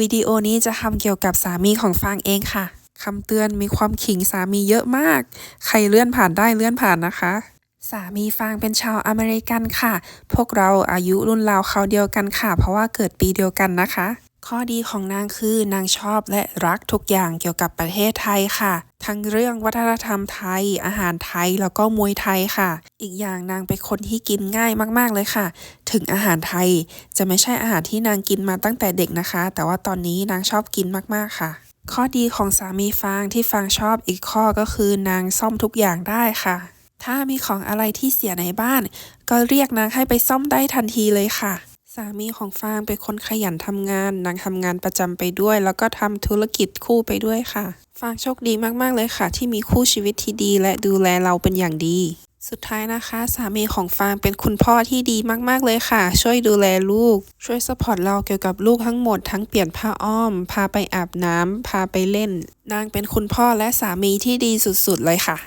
วิดีโอนี้จะทำเกี่ยวกับสามีของฟางเองค่ะคำเตือนมีความขิงสามีเยอะมาก ใครเลื่อนผ่านได้เลื่อนผ่านนะคะ สามีฟางเป็นชาวอเมริกันค่ะ พวกเราอายุรุ่นราวเขาเดียวกันค่ะ เพราะว่าเกิดปีเดียวกันนะคะ ข้อดีของนางคือนางชอบและรักทุกอย่างเกี่ยวกับประเทศไทยค่ะ ทั้งเรื่องวัฒนธรรมไทย อาหารไทยแล้วก็มวยไทยค่ะ อีกอย่างนางเป็นคนที่กินง่ายมากๆเลยค่ะ ถึงอาหารไทยจะไม่ใช่อาหารที่นางกินมาตั้งแต่เด็กนะคะ แต่ว่าตอนนี้นางชอบกินมากๆค่ะ ข้อดีของสามีฟางที่ฟางชอบอีกข้อก็คือนางซ่อมทุกอย่างได้ค่ะ ถ้ามีของอะไรที่เสียในบ้าน ก็เรียกนางให้ไปซ่อมได้ทันทีเลยค่ะ สามีของฟางเป็นคนขยันทำงาน นางทำงานประจำไปด้วย แล้วก็ทำธุรกิจคู่ไปด้วยค่ะ ฟางโชคดีมากๆเลยค่ะ ที่มีคู่ชีวิตที่ดี และดูแลเราเป็นอย่างดี สุดท้ายนะคะ สามีของฟางเป็นคุณพ่อที่ดีมากๆเลยค่ะ ช่วยดูแลลูก ช่วยสปอร์ตเราเกี่ยวกับลูกทั้งหมด ทั้งเปลี่ยนผ้าอ้อม พาไปอาบน้ำพาไปเล่น นางเป็นคุณพ่อและสามีที่ดีสุดๆเลยค่ะ